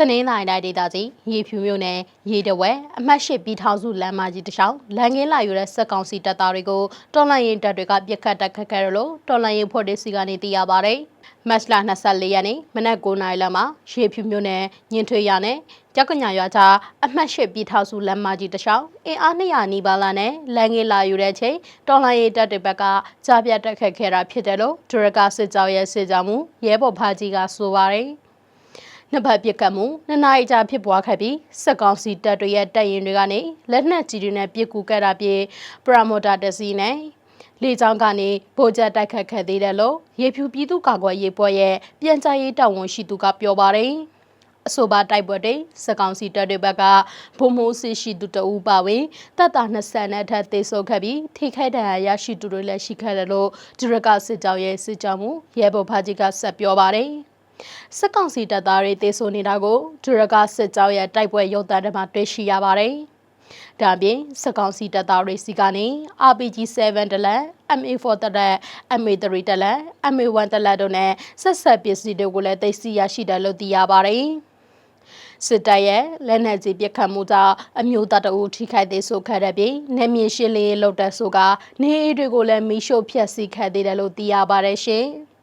တနင်္လာရီတိုင်းဒေသကြီးရေဖြူမြို့နယ်ရေတဝဲအမှတ်၈ပြည်ထောင်စုလမ်းမကြီးတစ်လျှောက်လမ်းကင်းလာယူတဲ့စက်ကောင်စီတပ်သားတွေကိုတော်လှန်ရေးတပ်တွေကပြစ်ခတ်တက်ခတ်ခဲ့တယ်လို့တော်လှန်ရေးဖွဲ့တွေစီကနေသိရပါဗျ။မတ်လ24ရက်နေ့မနက်9:00နာရီလောက်မှာရေဖြူမြို့နယ်ညင်ထွေရနဲ့ကြောက်ကညာရွာကြားအမှတ်၈ပြည်ထောင်စုလမ်းမကြီးတစ်လျှောက်အင်အား200နီးပါးလာနဲ့လမ်းကင်းလာယူတဲ့ချိန်တော်လှန်ရေးတပ်တွေဘက်ကကြားပြတ်တက်ခတ်ခဲ့တာဖြစ်တယ်လို့ဒရကစစ်ကြောရဲ့စစ်ကြောမှုရဲဘော်ဖာကြီးကဆိုပါတယ်။ နှစ်ဖက်ပစ်ခတ်မှုနှစ်နာရီကြာဖြစ်ပွားခဲ့ပြီးစက်ကောင်စီတပ်တွေရဲ့တပ်ရင်တွေကနေလက်နက်ကြီးတွေနဲ့ပစ်ကူခဲ့တာပြေပရမိုတာတစီနဲ့လေကြောင်းကနေဗိုလ်ချက်တိုက်ခတ်ခဲ့သေးတယ်လို့ရေဖြူပြည်သူ့ကာကွယ်ရေးပွဲရဲ့ပြန်ကြားရေးတာဝန်ရှိသူကပြောပါတယ်အဆိုပါတိုက်ပွဲတွေစက်ကောင်စီတပ်တွေဘက်ကဘုံမိုးစစ်ရှိသူတအူပါဝင်တပ်သား20နဲ့ထပ်သေဆုံးခဲ့ပြီးထိခိုက်ဒဏ်ရာရရှိသူတွေလည်းရှိခဲ့တယ်လို့ဒရကစစ်ကြောရဲ့စစ်ကြောမှုရဲဘော်ဖာကြီးကဆက်ပြောပါတယ် စစ်ကောင်စီတပ်သားတွေတေဆိုနေတာကိုဒရကစစ်ကြောရဲ့တိုက်ပွဲရုပ်သံတွေမှာတွေ့ရှိရပါတယ်။ဒါပြင်စစ်ကောင်စီတပ်သားတွေစီကနေ RPG7 တလက် MA4 တလက် MA3 တလက် MA1 တလက်တို့နဲ့ဆက်ဆက်ပစ္စည်းတွေကိုလည်းသိသိရရှိတယ်လို့သိရပါတယ်။စစ်တပ်ရဲ့လက်နက်ကြီးပစ်ခတ်မှုကြောင့်အမျိုးသားတအူထိခိုက်သေးဆိုခဲ့တဲ့ပြီးနေမြေရှင်းလေးလှုပ်တဲ့ဆိုကနေအေးတွေကိုလည်းမီးရှို့ဖျက်ဆီးခဲ့သေးတယ်လို့သိရပါတယ်ရှင်။